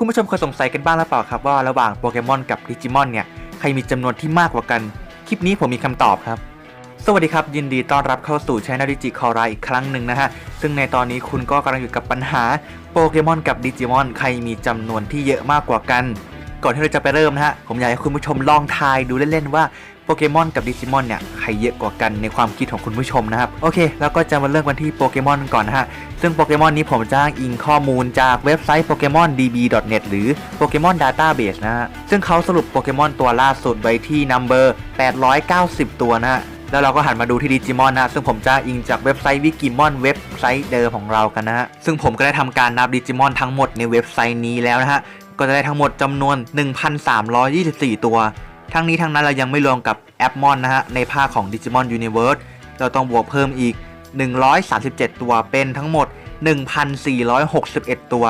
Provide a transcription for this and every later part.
คุณผู้ชมเคยสงสัยกันบ้างหรือเปล่าครับว่าระหว่างโปเกมอนกับดิจิมอนเนี่ยใครมีจำนวนที่มากกว่ากัน คลิปนี้ผมมีคำตอบครับ สวัสดีครับ ยินดีต้อนรับเข้าสู่ช anel ดิจิคอราอีกครั้งหนึ่งนะฮะ ซึ่งในตอนนี้คุณก็กำลังอยู่กับปัญหาโปเกมอนกับดิจิมอนใครมีจำนวนที่เยอะมากกว่ากัน ก่อนที่เราจะไปเริ่มนะฮะผมอยากให้คุณผู้ชมลองทายดูเล่นๆว่า โปเกมอนกับดิจิมอนเนี่ยใครเยอะกว่ากันในความคิดของคุณผู้ชมนะครับ โอเค แล้วก็จะมาเริ่มกันที่โปเกมอนก่อนนะฮะ ซึ่งโปเกมอนนี้ผมจะอ้างอิงข้อมูลจากเว็บไซต์ pokemondb.net หรือ Pokemon Database นะฮะ ซึ่งเขาสรุปโปเกมอนตัวล่าสุดไว้ที่ number 890 ตัวนะฮะแล้วเราก็หันมาดูที่ดิจิมอนนะ ซึ่งผมจะอิงจากเว็บไซต์วิกิมอนเว็บไซต์เดิมของเรากันนะฮะ ซึ่งผมก็ได้ทำการนับดิจิมอนทั้งหมดในเว็บไซต์นี้แล้วนะฮะ ก็จะได้ทั้งหมดจำนวน 1,324 ตัว ทั้งนี้ทั้งนั้นเรายังไม่รวมกับแอปมอนนะฮะ ในภาคของ Digimon Universe เราต้องบวกเพิ่มอีก 137 ตัวเป็นทั้งหมด 1,461 ตัว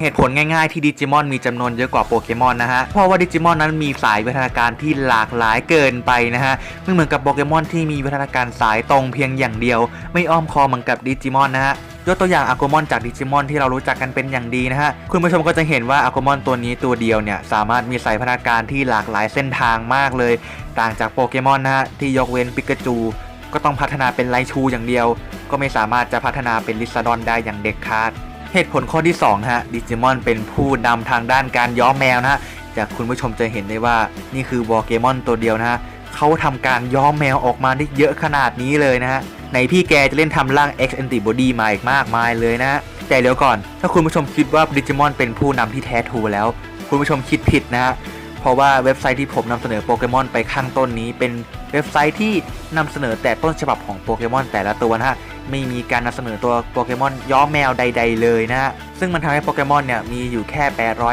เหตุผลง่ายๆที่ดิจิมอนมีจำนวนเยอะกว่าโปเกมอนนะฮะ เพราะว่าดิจิมอนนั้นมีสายวิวัฒนาการที่หลากหลายเกินไปนะฮะ ไม่เหมือนกับโปเกมอนที่มีวิวัฒนาการสายตรงเพียงอย่างเดียว ไม่อ้อมคอมเหมือนกับดิจิมอนนะฮะ ยกตัวอย่างอะโกมอนจากดิจิมอนที่เรารู้จักกันเป็นอย่างดีนะฮะ คุณผู้ชมก็จะเห็นว่าอะโกมอนตัวนี้ตัวเดียวเนี่ย สามารถมีสายพัฒนาการที่หลากหลายเส้นทางมากเลย ต่างจากโปเกมอนนะฮะ ที่ยกเว้นปิกาจู ก็ต้องพัฒนาเป็นไลชูอย่างเดียว ก็ไม่สามารถจะพัฒนาเป็นลิซาดอนได้อย่างเด็ดขาด เหตุผลข้อที่2นะฮะดิจิมอนเป็นผู้นำทางด้านการย้อมแมวนะฮะจากคุณผู้ชมจะเห็นได้ว่านี่คือวอเกมอนตัวเดียวนะฮะเขาทำการย้อมแมวออกมาได้เยอะขนาดนี้เลยนะฮะในพี่แกจะเล่นทำร่าง X Antibody มาอีกมากมายเลยนะ แต่เดี๋ยวก่อน ถ้าคุณผู้ชมคิดว่าดิจิมอนเป็นผู้นำที่แท้ทูแล้ว คุณผู้ชมคิดผิดนะ เพราะว่าเว็บไซต์ที่ผมนำเสนอโปเกมอนไปข้างต้นนี้ เป็นเว็บไซต์ที่นำเสนอแต่ต้นฉบับของโปเกมอนแต่ละตัวนะไม่มีการนำเสนอตัวโปเกมอนย้อมแมวใด ๆ เลยนะฮะซึ่งมันทำให้โปเกมอนเนี่ยมีอยู่แค่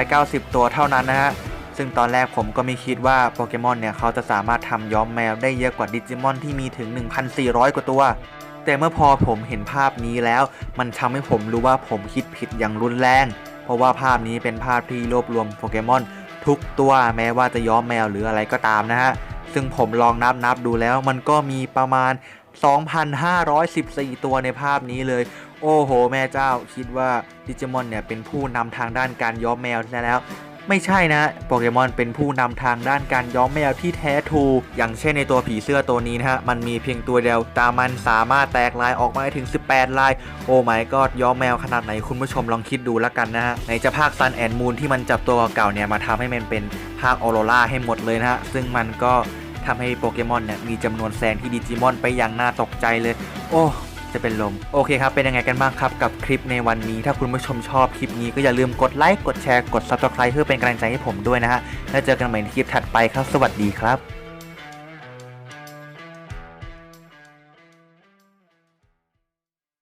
890 ตัวเท่านั้นนะฮะ ซึ่งตอนแรกผมก็ไม่คิดว่าโปเกมอนเนี่ยเขาจะสามารถทำย้อมแมวได้เยอะกว่าดิจิมอนที่มีถึง 1,400 กว่าตัว แต่เมื่อพอผมเห็นภาพนี้แล้ว มันทำให้ผมรู้ว่าผมคิดผิดอย่างรุนแรง เพราะว่าภาพนี้เป็นภาพที่รวบรวมโปเกมอนทุกตัวแม้ว่าจะย้อมแมวหรืออะไรก็ตามนะฮะ ซึ่งผมลองนับนับดูแล้วมันก็มีประมาณ 2,514 ตัวในภาพนี้เลย โอ้โห แม่เจ้าคิดว่าดิจิมอนเนี่ยเป็นผู้นำทางด้านการย้อมแมวแล้ว ไม่ใช่นะโปเกมอนเป็นผู้นำทางด้านการย้อมแมวที่แท้ทรูอย่างเช่นในตัวผีเสื้อตัวนี้นะฮะ มันมีเพียงตัวเดียวแตามันสามารถแตกลายออกมาไดถึง 18 ลาย โอ้ไม่ก็ย้อมแมวขนาดไหนคุณผู้ชมลองคิดดูแล้วกันนะฮะ ในจะภาคซันแอนมูนที่มันจับตัวเก่าเนี่ยมาทำให้มันเป็นภาคออโรราให้หมดเลยนะฮะ ซึ่งมันก็ทำให้โปเกมอนเนี่ยมีจำนวนแซงที่ดิจิมอนไปอย่างน่าตกใจเลย โอ้ จะเป็นลม โอเคครับ เป็นยังไงกันบ้างครับ กับคลิปในวันนี้ ถ้าคุณผู้ชมชอบคลิปนี้ก็อย่าลืมกดไลค์กดแชร์กด subscribe เพื่อเป็นกำลังใจให้ผมด้วยนะฮะแล้วเจอกันใหม่ในคลิปถัดไปครับ สวัสดีครับ